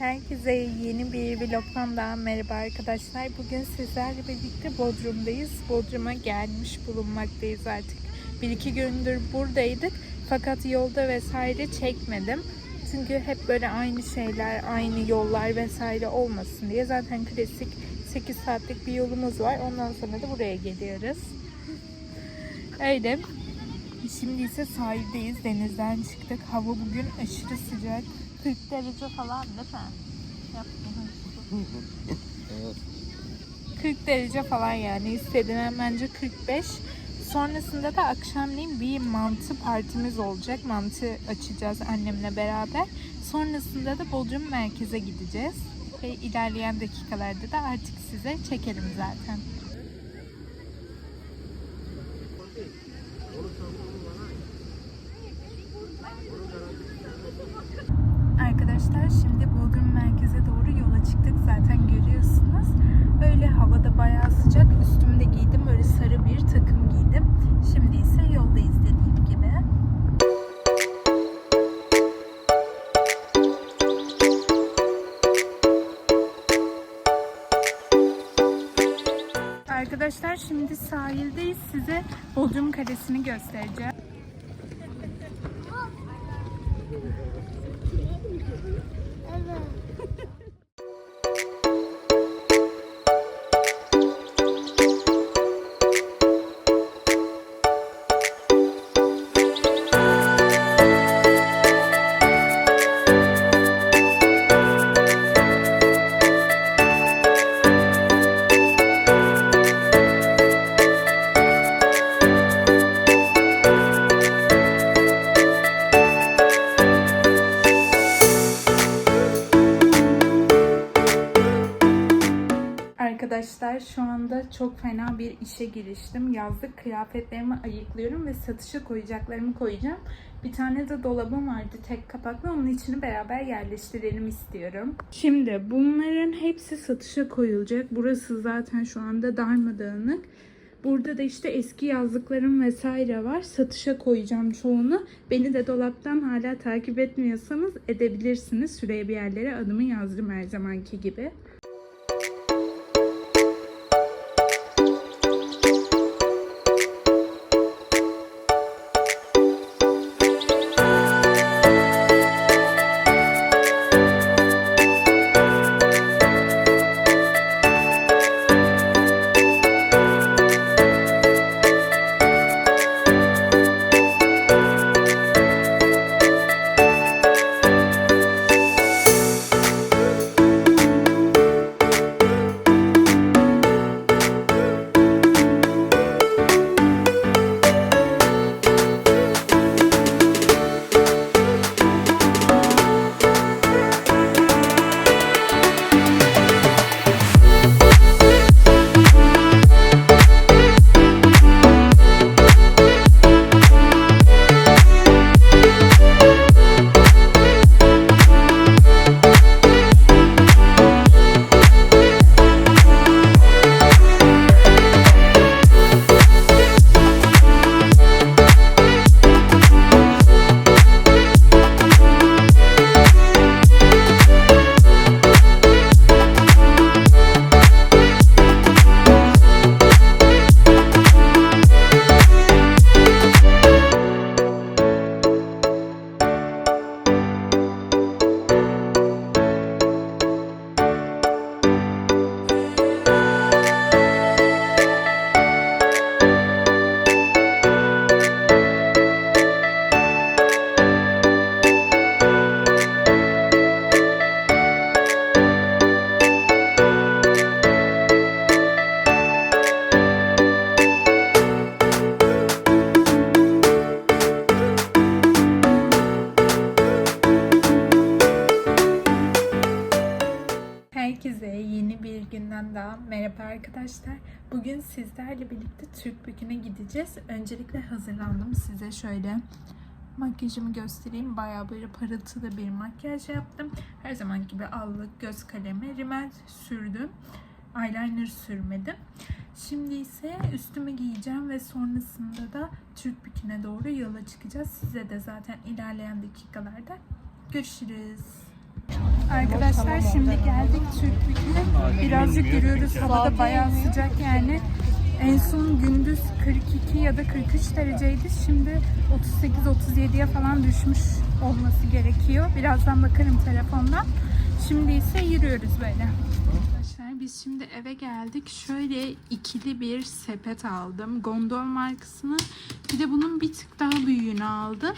Herkese yeni bir vlogdan daha merhaba arkadaşlar. Bugün sizlerle birlikte Bodrum'dayız. Bodrum'a gelmiş bulunmaktayız artık. Bir iki gündür buradaydık. Fakat yolda vesaire çekmedim. Çünkü hep böyle aynı şeyler, aynı yollar vesaire olmasın diye. Zaten klasik 8 saatlik bir yolumuz var. Ondan sonra da buraya geliyoruz. Öyle. Şimdi ise sahildeyiz. Denizden çıktık. Hava bugün aşırı sıcak. 40 derece falan değil mi? Yapma. 40 derece falan yani istediğim bence 45. Sonrasında da akşamleyin bir mantı partimiz olacak. Mantı açacağız annemle beraber. Sonrasında da Bodrum merkeze gideceğiz. Ve ilerleyen dakikalarda da artık size çekelim zaten. Şimdi Bodrum merkeze doğru yola çıktık. Zaten görüyorsunuz. Öyle havada bayağı sıcak. Üstümde giydim. Böyle sarı bir takım giydim. Şimdi ise yoldayız dediğim gibi. Arkadaşlar şimdi sahildeyiz. Size Bodrum Kalesi'ni göstereceğim. Arkadaşlar şu anda çok fena bir işe giriştim. Yazlık kıyafetlerimi ayıklıyorum ve satışa koyacaklarımı koyacağım. Bir tane de dolabım vardı tek kapaklı. Onun içini beraber yerleştirelim istiyorum. Şimdi bunların hepsi satışa koyulacak. Burası zaten şu anda darmadağınık. Burada da işte eski yazlıklarım vesaire var. Satışa koyacağım çoğunu. Beni de dolaptan hala takip etmiyorsanız edebilirsiniz. Şuraya bir yerlere adımı yazdım her zamanki gibi. Herkese yeni bir günden daha merhaba arkadaşlar. Bugün sizlerle birlikte Türk Bükü'ne gideceğiz. Öncelikle hazırlandım size şöyle makyajımı göstereyim. Bayağı böyle parıltılı bir makyaj yaptım. Her zaman gibi allık, göz kalemi, rimel sürdüm. Eyeliner sürmedim. Şimdi ise üstümü giyeceğim ve sonrasında da Türk Bükü'ne doğru yola çıkacağız. Size de zaten ilerleyen dakikalarda görüşürüz. Arkadaşlar şimdi geldik Türk Büyük'e. Birazcık yürüyoruz. Hava da bayağı sıcak yani. En son gündüz 42 ya da 43 dereceydi. Şimdi 38-37'ye falan düşmüş olması gerekiyor. Birazdan bakarım telefondan. Şimdi ise yürüyoruz böyle. Arkadaşlar biz şimdi eve geldik. Şöyle ikili bir sepet aldım. Gondol markasının. Bir de bunun bir tık daha büyüğünü aldım.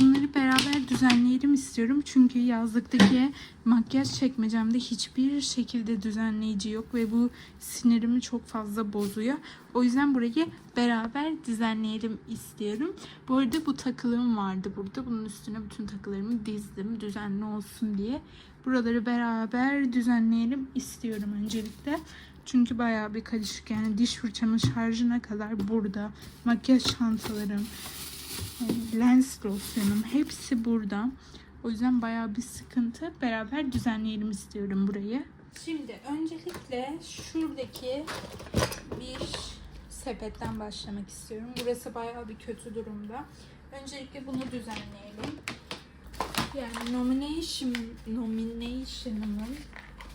Bunları beraber düzenleyelim istiyorum. Çünkü yazlıktaki makyaj çekmecemde hiçbir şekilde düzenleyici yok ve bu sinirimi çok fazla bozuyor. O yüzden burayı beraber düzenleyelim istiyorum. Bu arada bu takılım vardı burada. Bunun üstüne bütün takılarımı dizdim düzenli olsun diye. Buraları beraber düzenleyelim istiyorum öncelikle. Çünkü bayağı bir karışık yani diş fırçamın şarjına kadar burada. Makyaj çantalarım, lens losyonum hepsi burada. O yüzden bayağı bir sıkıntı. Beraber düzenleyelim istiyorum burayı. Şimdi öncelikle şuradaki bir sepetten başlamak istiyorum. Burası bayağı bir kötü durumda. Öncelikle bunu düzenleyelim. Yani nomination nomination'ımın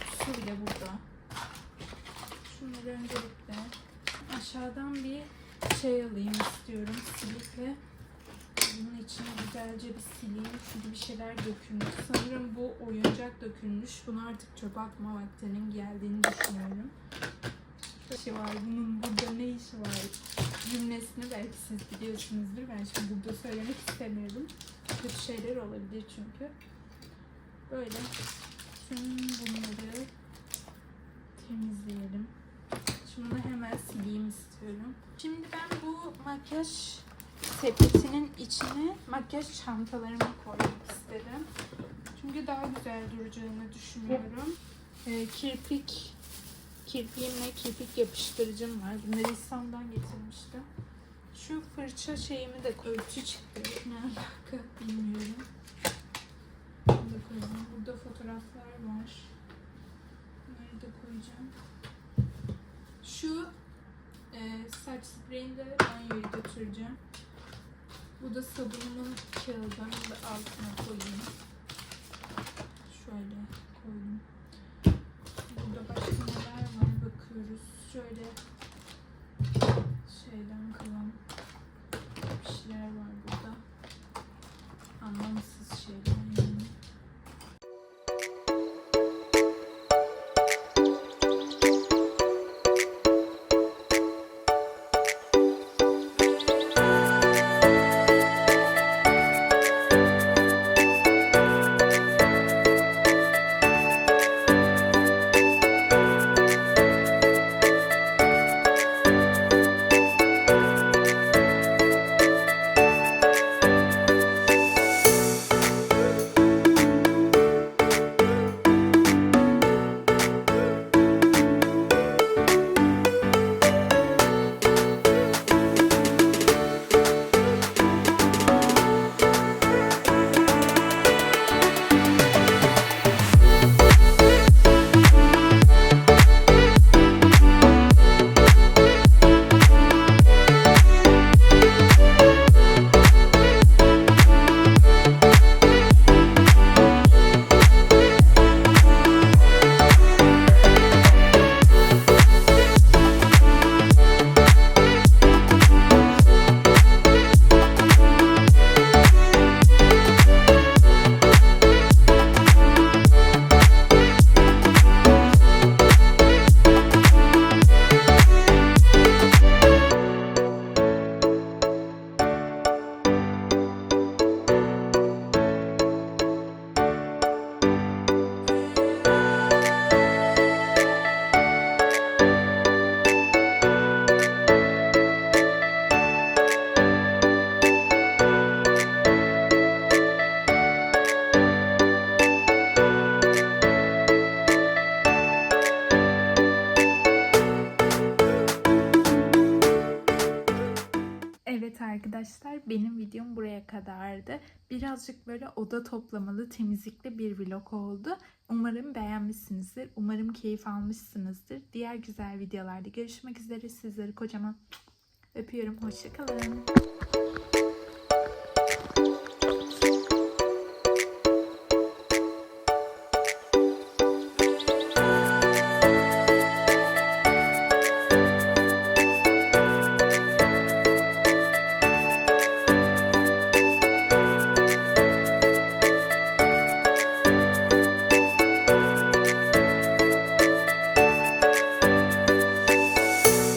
kutusu bile burada. Şunları öncelikle aşağıdan bir şey alayım istiyorum silikle. Bunun içine güzelce bir sileyim çünkü bir şeyler dökülmüş. Sanırım bu oyuncak dökülmüş. Bunu artık çöpe atma vaktinin geldiğini düşünüyorum. Şey var. Bunun burada ne işi var? Cümlesini belki siz biliyorsunuzdur. Ben şimdi burada söylemek istemiyorum. Kötü şeyler olabilir çünkü. Böyle tüm bunları temizleyelim. Bunu hemen sileyim istiyorum. Şimdi ben bu makyaj sepetinin içine makyaj çantalarımı koymak istedim. Çünkü daha güzel duracağını düşünüyorum. Ee, kirpik, kirpiğimle kirpik yapıştırıcım var. Bunları İstanbul'dan getirmiştim. Şu fırça şeyimi de ölçü çıktı. Ne alaka bilmiyorum. Bunu da koyacağım. Burada fotoğraflar var. Bunları da koyacağım. Şu e, saç spreyini de banyoya götüreceğim. Bu da sabunumun kağıdı. Bunu da altına Birazcık böyle oda toplamalı temizlikli bir vlog oldu. Umarım beğenmişsinizdir. Umarım keyif almışsınızdır. Diğer güzel videolarda görüşmek üzere. Sizleri kocaman öpüyorum. Hoşçakalın.